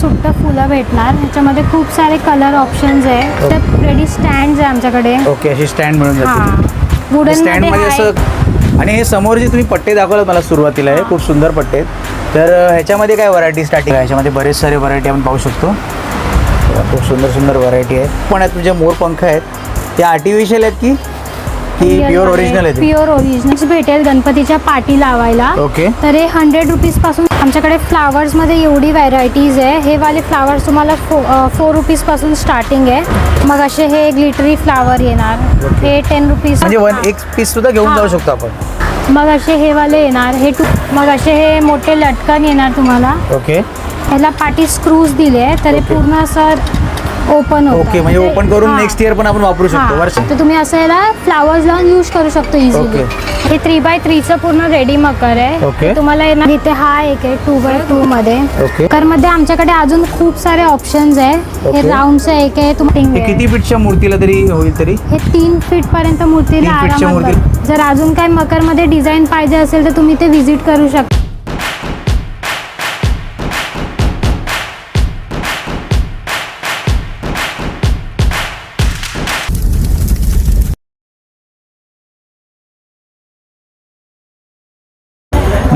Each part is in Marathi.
सुट्ट फुलं भेटणार. ह्याच्यामध्ये खूप सारे कलर ऑप्शन्स आहे. तर रेडी स्टँड आहे आमच्याकडे. ओके अशी स्टँड मिळून जाते वुडन स्टँडमध्ये. असं आणि हे समोर जे तुम्ही पट्टे दाखवलात मला सुरुवातीला आहे खूप सुंदर पट्टे आहेत. तर ह्याच्यामध्ये काय व्हरायटी स्टार्टिंग आहे? ह्याच्यामध्ये बरेच सारे व्हरायटी आपण पाहू शकतो. खूप सुंदर सुंदर व्हरायटी आहे पण आहेत तुझे मोर पंख आहेत ते आर्टिफिशियल आहेत की की प्युअर ओरिजिनल आहेत प्युअर ओरिजिनल भेटेल गणपतीच्या पाटी लावायला. ओके तर हे हंड्रेड रुपीजपासून आमच्याकडे फ्लावर्समध्ये एवढी व्हरायटीज आहे. हे वाले फ्लावर्स तुम्हाला फोर रुपीजपासून स्टार्टिंग आहे. मग असे हे ग्लिटरी फ्लावर येणार. हे टेन रुपीज म्हणजे वन एक पीस सुद्धा घेऊन जाऊ शकतो आपण. मग असे हे वाले येणार. हे टू मग असे हे मोठे लटकन येणार तुम्हाला. ओके ह्याला पाठी स्क्रूज दिले. आहे तर हे. पूर्ण असं ओपन होतं. ओके म्हणजे ओपन करून नेक्स्ट इयर पण आपण वापरू शकतो हा, वर्ष. तर तुम्ही असं याला फ्लावर्स लावून यूज करू शकतो इझिली. हे थ्री बाय थ्रीचं पूर्ण रेडी मकर आहे. तुम्हाला येणार इथे हा एक आहे टू बाय टू मध्ये. ओके. तर मध्ये आमच्याकडे अजून खूप सारे ऑप्शन्स आहे. हे. राऊंडचं एक आहे तुम्ही किती फीटच्या मूर्तीला तरी होईल तरी? हे तीन फीट पर्यंत मूर्तीला आरामात जर अजून काय मकरमध्ये डिझाईन पाहिजे असेल तर तुम्ही ते व्हिजिट करू शकता.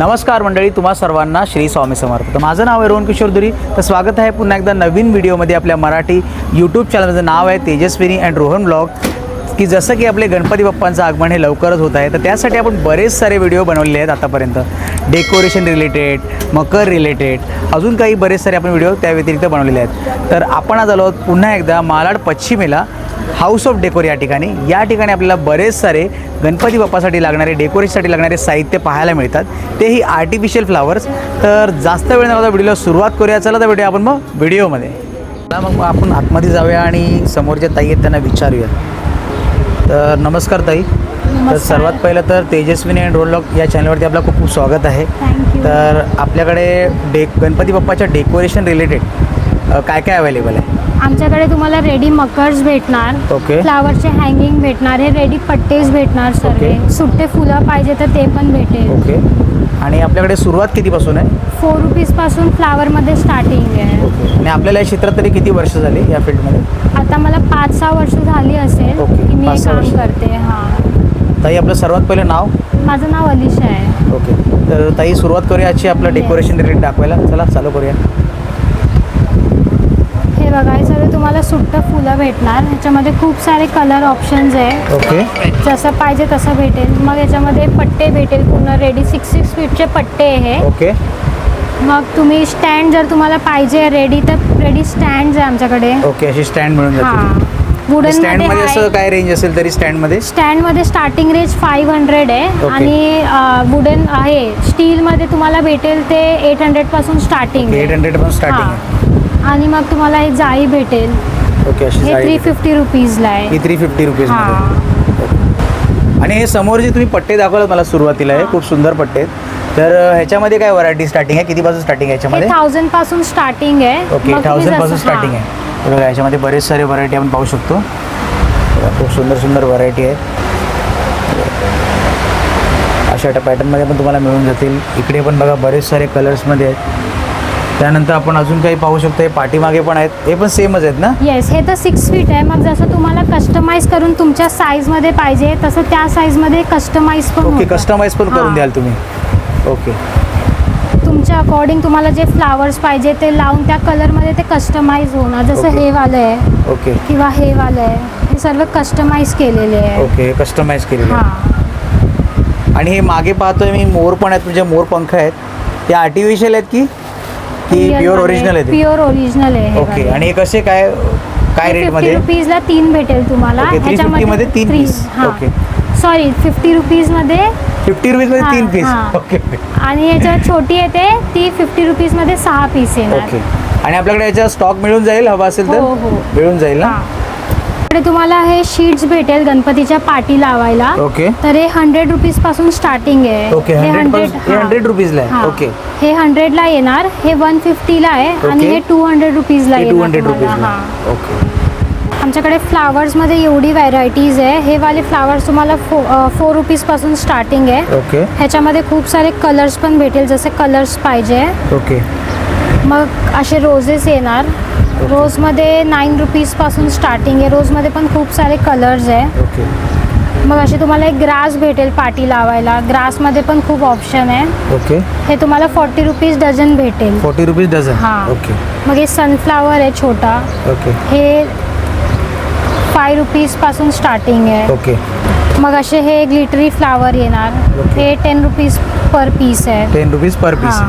नमस्कार मंडळी तुम्हा सर्वांना श्री स्वामी समर्थ. तर माझं नाव आहे रोहन किशोर दुरी. तर स्वागत आहे पुन्हा एकदा नवीन व्हिडिओमध्ये आपल्या मराठी यूट्यूब चॅनलचं नाव आहे तेजस्विनी अँड रोहन ब्लॉग की जसं की आपले गणपती बाप्पांचं आगमन हे लवकरच होत आहे तर त्यासाठी आपण बरेच सारे व्हिडिओ बनवलेले आहेत आतापर्यंत. डेकोरेशन रिलेटेड मकर रिलेटेड अजून काही बरेच सारे आपण व्हिडिओ त्या व्यतिरिक्त बनवलेले आहेत. तर आपण आज आलो पुन्हा एकदा मालाड पश्चिमेला हाऊस ऑफ डेकोर या ठिकाणी. या ठिकाणी आपल्याला बरेच सारे गणपती बाप्पासाठी लागणारे डेकोरेशनसाठी लागणारे साहित्य पाहायला मिळतात. तेही आर्टिफिशियल फ्लावर्स तर जास्त वेळ न लावता व्हिडिओला सुरुवात करूया. चला तर भेटूया आपण मग व्हिडिओमध्ये. चला मग आपण आतमध्ये जाऊया आणि समोरच्या ताई आहेत त्यांना विचारूया. तर नमस्कार ताई. तर. सर्वात पहिलं तर तेजस्विनी अँड रोलॉक या चॅनलवरती आपलं खूप खूप स्वागत आहे. तर आपल्याकडे डे गणपती बाप्पाच्या डेकोरेशन रिलेटेड काय काय अवेलेबल आहे? आमच्याकडे तुम्हाला रेडी मकर्स भेटणार ओके. फ्लावरचे हँगिंग भेटणार हे रेडी पट्टेज भेटणार सर्व. सुट्टे फुलं पाहिजे तर ते पण भेटेल. ओके आणि आपल्याकडे सुरुवात कितीपासून आहे? फोर रुपीजपासून फ्लावर मध्ये स्टार्टिंग आहे. ओके आणि आपल्याला या क्षेत्रात तरी किती वर्ष झाली या फील्डमध्ये? आता मला पाच सहा वर्ष झाली असेल ओके, की मी हे काम वर्ष. करते हां. ताई आपलं सर्वात पहिलं नाव? माझं नाव अलिशा आहे. ओके तर ताई सुरुवात करूया आजची आपलं Yes. डेकोरेशन रिलेटेड दाखवायला. चला चालू करूया. बघा हे सर्व तुम्हाला सुट्ट फुलं भेटणार. ह्याच्यामध्ये खूप सारे कलर ऑप्शन्स आहे. ओके जसं पाहिजे तसं भेटेल. मग याच्यामध्ये पट्टे भेटेल पूर्ण. रेडी सिक्स सिक्स फीटचे पट्टे आहे. ओके मग तुम्ही स्टँड जर तुम्हाला पाहिजे रेडी तर रेडी स्टँड आहे आमच्याकडे. ओके अशी स्टँड मिळून हां. जाते वुडन स्टँडमध्ये मध्ये असं. काय रेंज असेल तरी स्टँडमध्ये स्टँडमध्ये स्टार्टिंग रेंज फाईव्ह हंड्रेड आहे. आणि वुडन आहे. स्टीलमध्ये तुम्हाला भेटेल ते एट हंड्रेडपासून स्टार्टिंग एट हंड्रेड पण स्टार्टिंग आणि मग तुम्हाला एक जाळी भेटेल. ओके अशी हे थ्री. फिफ्टी रुपीजला आहे. ही थ्री फिफ्टी हां. आणि हे समोर जे तुम्ही पट्टे दाखवलात मला सुरुवातीला आहे खूप सुंदर पट्टे आहेत. तर अ, ह्याच्यामध्ये काय व्हरायटी स्टार्टिंग आहे? कितीपासून स्टार्टिंग आहे हे ह्याच्यामध्ये थाउजंडपासून स्टार्टिंग आहे. ओके मग तुम्ही थाउजंडपासून जसं- स्टार्टिंग हां. आहे. बघा याच्यामध्ये बरेच सारे व्हरायटी आपण पाहू शकतो. बघा, खूप सुंदर सुंदर व्हरायटी आहे. अशा पॅटर्नमध्ये पण तुम्हाला मिळून जातील. इकडे पण बघा बरेच सारे कलर्समध्ये आहेत. त्यानंतर आपण अजून काही पाहू शकतो हे पाठीमागे पण आहेत. हे पण सेमच आहेत ना? येस हे तर सिक्स फीट आहे. मग जसं तुम्हाला कस्टमाइज करून तुमच्या साईजमध्ये पाहिजे तसं त्या साईजमध्ये कस्टमाइज पण ओके होतं. कस्टमाइज पण करून हां. द्याल तुम्ही. ओके तुमच्या अकॉर्डिंग तुम्हाला जे फ्लावर्स पाहिजे ते लावून त्या कलरमध्ये ते कस्टमाइज होणार. जसं. हे वालं आहे ओके किंवा हे वालं आहे. हे सर्व कस्टमाइज केलेले आहे. ओके कस्टमाइज केलेले आहे. हां. आणि हे मागे पाहतोय मी मोर पण आहेत म्हणजे मोर पंख आहेत. ते आर्टिफिशियल आहेत की? की प्युअर ओरिजिनल आहेत प्युअर ओरिजिनल आहे ओके आणि हे कसे काय काय रेटमध्ये रुपीजला तीन भेटेल तुम्हाला 350 मध्ये तीन piece. हां. ओके. सॉरी फिफ्टी रुपीजमध्ये फिफ्टी रुपीजमध्ये हां, तीन पीस हां. ओके आणि याच्यात छोटी येते ती फिफ्टी रुपीजमध्ये सहा पीस येणार ओके आणि आपल्याकडे याचा स्टॉक मिळून जाईल हवा असेल तर हो, हो. मिळून जाईल ना हां. इकडे तुम्हाला हे शीट्स भेटेल गणपतीच्या पाटी लावायला. ओके तर हे हंड्रेड रुपीजपासून स्टार्टिंग आहे. ओके हे हंड्रेड 100. हंड्रेड रुपीजला आहे. हां. ओके हे हंड्रेडला येणार हे वन फिफ्टीला आहे आणि ओके. हे टू हंड्रेड रुपीजला टू येणार हंड्रेड तुम्हाला. हां. ओके आमच्याकडे फ्लावर्समध्ये एवढी व्हरायटीज आहे. हे वाले फ्लावर्स तुम्हाला फोर रुपीजपासून स्टार्टिंग आहे. ओके ह्याच्यामध्ये खूप सारे कलर्स पण भेटेल जसे कलर्स पाहिजे. ओके मग असे रोजेस येणार. रोजमध्ये नाईन रुपीजपासून स्टार्टिंग आहे. रोजमध्ये पण खूप सारे कलर्स आहे. ओके मग असे तुम्हाला एक ग्रास भेटेल पाटी लावायला. ग्रासमध्ये पण खूप ऑप्शन आहे. ओके हे तुम्हाला फॉर्टी रुपीज डझन भेटेल. फोर्टी रुपीज डझन हां. ओके मग हे सनफ्लावर आहे छोटा. ओके हे फाय रुपीजपासून स्टार्टिंग आहे. ओके मग असे हे ग्लिटरी फ्लावर येणार. हे टेन रुपीज पर पीस आहे. टेन रुपीज पर पीस हां.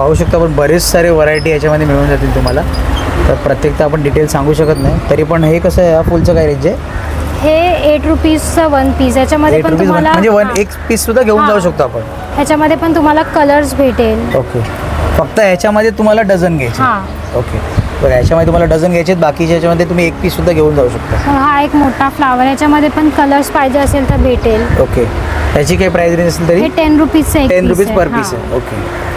पाहू शकता आपण बरेच सारे व्हरायटी याच्यामध्ये मिळून जातील तुम्हाला. तर प्रत्येकता आपण डिटेल सांगू शकत नाही. तरी पण हे कसं आहे या फुलचं काय रेंज आहे? हे एट रुपीजचं वन पीस याच्यामध्ये एट पण रुपीज तुम्हाला म्हणजे वन. एक पीस सुद्धा घेऊन हां. जाऊ शकतो आपण. ह्याच्यामध्ये पण तुम्हाला कलर्स भेटेल. ओके. फक्त ह्याच्यामध्ये तुम्हाला डझन घ्यायचे. हां. ओके. बरं ह्याच्यामध्ये तुम्हाला डझन घ्यायचे बाकीच्या ह्याच्यामध्ये तुम्ही एक पीस सुद्धा घेऊन जाऊ शकता. हा एक मोठा फ्लावर याच्यामध्ये पण कलर्स पाहिजे असेल तर भेटेल. ओके. त्याची काही प्राइस रेंज असेल तरी? हे टेन रुपीजचं एक टेन piece रुपीज आहे. पर हां. पीस आहे ओके.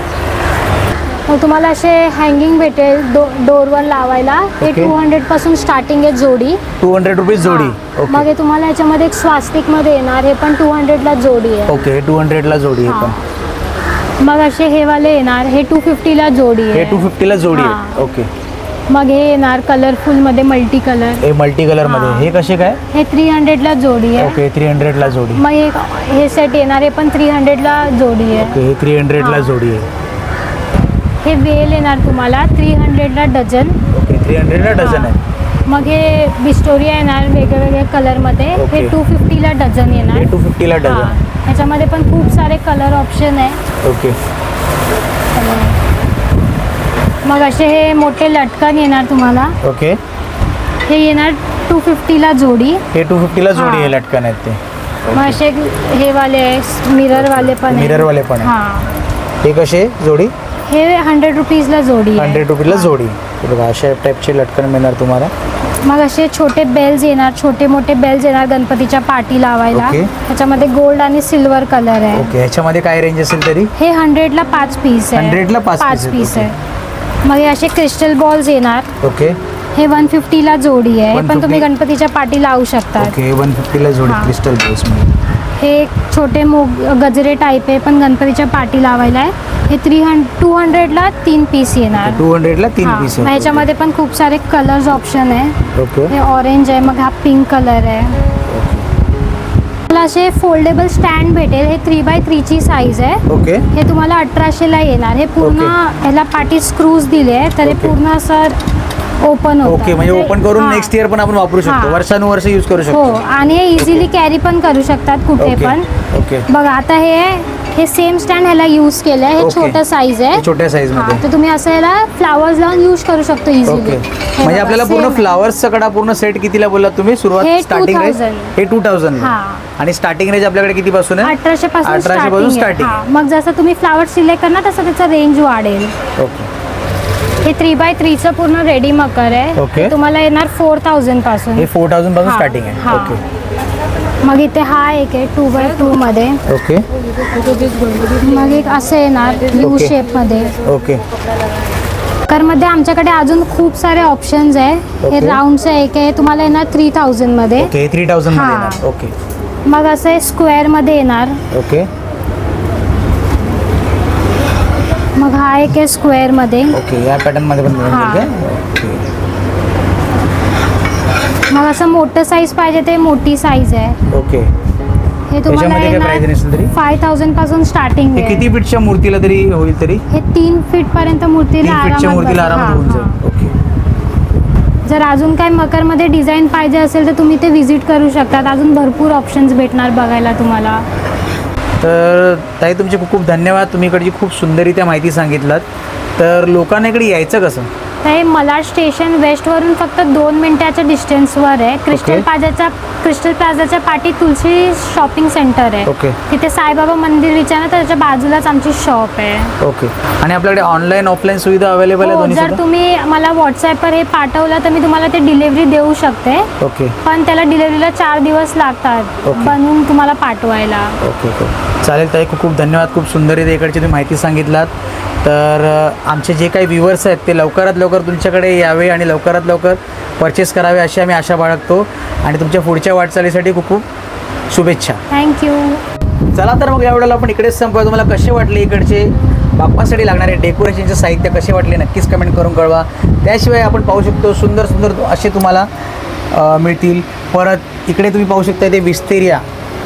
मग तुम्हाला असे हँगिंग भेटेल डो डोरवर लावायला. हे. टू हंड्रेडपासून स्टार्टिंग आहे जोडी. टू हंड्रेड रुपीज जोडी. हां. मग ओके हे तुम्हाला याच्यामध्ये एक स्वास्तिकमध्ये येणार. हे पण टू हंड्रेडला जोडी आहे. ओके टू हंड्रेडला जोडी आहे हां. पण. मग असे हे वाले येणार. हे टू फिफ्टीला जोडी हे टू आहे फिफ्टीला जोडी आहे. हां. ओके मग हे येणार कलरफुलमध्ये मल्टी कलर हे मल्टी कलरमध्ये हां. हे कसे काय? हे थ्री हंड्रेडला जोडी आहे. ओके थ्री हंड्रेडला जोडी. मग हे हे सेट येणार. हे पण थ्री हंड्रेडला जोडी आहे. ओके हे थ्री हंड्रेडला हां. जोडी आहे. हे वेल येणार तुम्हाला. थ्री हंड्रेडला डझन. ओके थ्री हंड्रेडला डझन आहे. मग हे बिस्टोरिया येणार वेगवेगळ्या कलरमध्ये हे. टू फिफ्टीला डझन येणार. टू फिफ्टीला डझन हां. ह्याच्यामध्ये पण खूप सारे कलर ऑप्शन आहे. ओके. मग असे हे मोठे लटकन येणार तुम्हाला. ओके. हे येणार टू फिफ्टीला जोडी. हे टू फिफ्टीला जोडी हां. आहे लटकन आहेत ते. मग असे हे वाले मिरर वाले पण आहे Mirror वाले पण आहे. हां. हे कसे जोडी? हे हंड्रेड रुपीजला जोडी आहे. हंड्रेड रुपीजला जोडी. हे बघा अशा टाईपचे लटकन मिळणार तुम्हाला. मग असे छोटे बेल्स येणार छोटे मोठे बेल्स येणार गणपतीच्या पाठी लावायला. ओके. त्याच्यामध्ये गोल्ड आणि सिल्वर कलर आहे. ओके ह्याच्यामध्ये काय रेंज असेल तरी? हे हंड्रेडला पाच पीस आहे. 100 ला पाच piece पाच आहेत, पीस. आहे. मग हे असे क्रिस्टल बॉल्स येणार. ओके हे वन फिफ्टीला जोडी आहे पण 150 तुम्ही गणपतीच्या पाठी लावू शकतात. ओके वन फिफ्टीला जोडी हां. क्रिस्टल बेसमध्ये हे छोटे मोग गजरे टाईप आहे पण गणपतीच्या पाठी लावायला आहे. हे थ्री हंड टू हंड्रेडला तीन पीस येणार. टू हंड्रेडला तीन हां. पीस मग ह्याच्यामध्ये पण खूप सारे कलर्स ऑप्शन आहे. ओके हे ऑरेंज आहे मग हा पिंक कलर आहे. मला असे फोल्डेबल स्टँड भेटेल. हे थ्री बाय थ्रीची साईज आहे. ओके हे तुम्हाला अठराशेला येणार. हे पूर्ण. ह्याला पाठी स्क्रूज दिले आहे तर हे. पूर्ण असं ओपन ओके म्हणजे ओपन करून हां. नेक्स्ट इयर पण आपण वापरू शकतो. हां. वर्षानुवर्ष यूज करू हो शकतो आणि हे इझिली कॅरी पण करू शकतात कुठे पण. ओके बघा आता हे हे सेम स्टँड ह्याला यूज केलं हे. छोटं साईज आहे. हे छोट्या साईज हां, मध्ये. तर तुम्ही असं याला फ्लावर्स लावून यूज करू शकतो इझिली म्हणजे आपल्याला पूर्ण फ्लावर्सचा कडा पूर्ण सेट कितीला बोललात तुम्ही? हे सुरुवात स्टार्टिंग रेंज 2000. हे टू थाउजंड हां. आणि स्टार्टिंग रेंज आपल्याकडे किती पासून आहे अठराशे पासून 1800 पासून. हां, मग जसं तुम्ही फ्लावर सिलेक्ट करणार तसं त्याचा रेंज वाढेल. ओके हे थ्री बाय थ्रीचं पूर्ण रेडी मकर आहे. ओके. हे तुम्हाला येणार फोर थाउजंडपासून. हे फोर थाउजंडपासून हां, स्टार्टिंग आहे. हां. ओके मग इथे हा एक आहे टू बाय टू मध्ये. ओके मग एक असं येणार यू ओके. शेपमध्ये. ओके तर मध्ये आमच्याकडे अजून खूप सारे ऑप्शन्स आहे. हे ओके. राऊंडचं एक आहे तुम्हाला येणार थ्री थाउजंडमध्ये. ओके थ्री थाउजंडमध्ये. येणार. ओके मग असं हे स्क्वेअरमध्ये येणार. ओके मग हा एक आहे स्क्वेअरमध्ये ओके या पॅटर्नमध्ये पण मिळून हां. जाईल का? ओके मग असं मोठं साईज पाहिजे ते मोठी साईज आहे ओके हे तुम्हाला त्याच्यामध्ये काय price असेल तरी? येणार फाय थाउजंडपासून स्टार्टिंग हे आहे किती फीटच्या मूर्तीला तरी होईल तरी हे तीन फीट पर्यंत तीन मूर्तीला फीटच्या आरामात मूर्तीला बसेल. आरामात होऊन हां, हां. जाईल ओके जर अजून काय मकरमध्ये डिझाईन पाहिजे असेल तर तुम्ही ते व्हिजिट करू शकतात अजून भरपूर ऑप्शन्स भेटणार बघायला तुम्हाला तर ताई तुमचे खूप खूप धन्यवाद. तुम्ही इकडची खूप सुंदररित्या माहिती सांगितलात. तर लोकांना इकडे यायचं कसं? तर हे मलाड स्टेशन वेस्टवरून फक्त दोन मिनिटाच्या डिस्टन्सवर आहे. क्रिस्टल. प्लाझाच्या क्रिस्टल प्लाझाच्या पाठी तुलसी शॉपिंग सेंटर आहे. ओके. तिथे साईबाबा मंदिर विचारलं तर त्याच्या बाजूलाच आमची शॉप आहे. ओके. आणि आपल्याकडे ऑनलाईन ऑफलाईन सुविधा अवेलेबल आहे हो, जर तुम्ही मला व्हॉट्सॲपवर हे पाठवलं तर मी तुम्हाला ते डिलिव्हरी देऊ शकते. ओके. पण त्याला डिलिव्हरीला चार दिवस लागतात. बनवून तुम्हाला पाठवायला. Okay okay. चालेल ताई खूप खूप धन्यवाद. खूप सुंदररीत्या इकडची तुम्ही माहिती सांगितलात. तर आमचे जे काही व्ह्युअर्स आहेत ते लवकरात लवकर तुमच्याकडे यावे आणि लवकरात लवकर परचेस करावे अशी आम्ही आशा बाळगतो. आणि तुमच्या पुढच्या वाटचालीसाठी खूप खूप शुभेच्छा. थँक्यू चला तर मग या वेळेला आपण इकडेच संपूया तुम्हाला कसे वाटले इकडचे बाप्पासाठी लागणारे डेकोरेशनचे साहित्य कसे वाटले नक्कीच कमेंट करून कळवा. त्याशिवाय आपण पाहू शकतो सुंदर सुंदर असे तुम्हाला मिळतील. परत इकडे तुम्ही पाहू शकता ते विस्तेरिया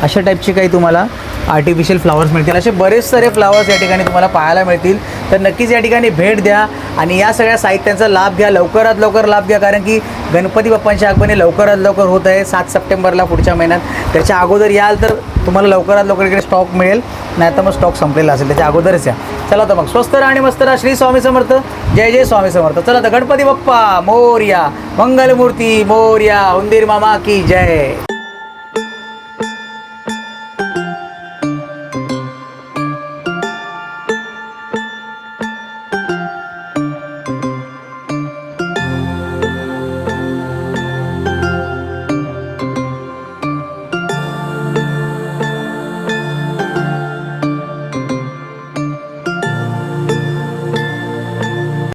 अशा टाईपचे काही तुम्हाला आर्टिफिशियल फ्लावर्स मिळतील. असे बरेच सारे फ्लावर्स या ठिकाणी तुम्हाला पाहायला मिळतील. तर नक्कीच या ठिकाणी भेट द्या आणि या सगळ्या साहित्याचा लाभ घ्या. लवकरात लवकर लाभ घ्या कारण की गणपती बाप्पांची आगमने लवकरात लवकर होत आहे. सात सप्टेंबरला पुढच्या महिन्यात. त्याच्या अगोदर याल तर तुम्हाला लवकरात लवकर इकडे स्टॉक मिळेल. नाही तर मग स्टॉक संपलेला असेल. त्याच्या अगोदरच या. चला तर मग. स्वस्त आणि मस्त राहा. श्री स्वामी समर्थ. जय जय स्वामी समर्थ. चला तर गणपती बाप्पा. मोर्या. मंगलमूर्ती. मोर्या. उंदीर मामा की जय.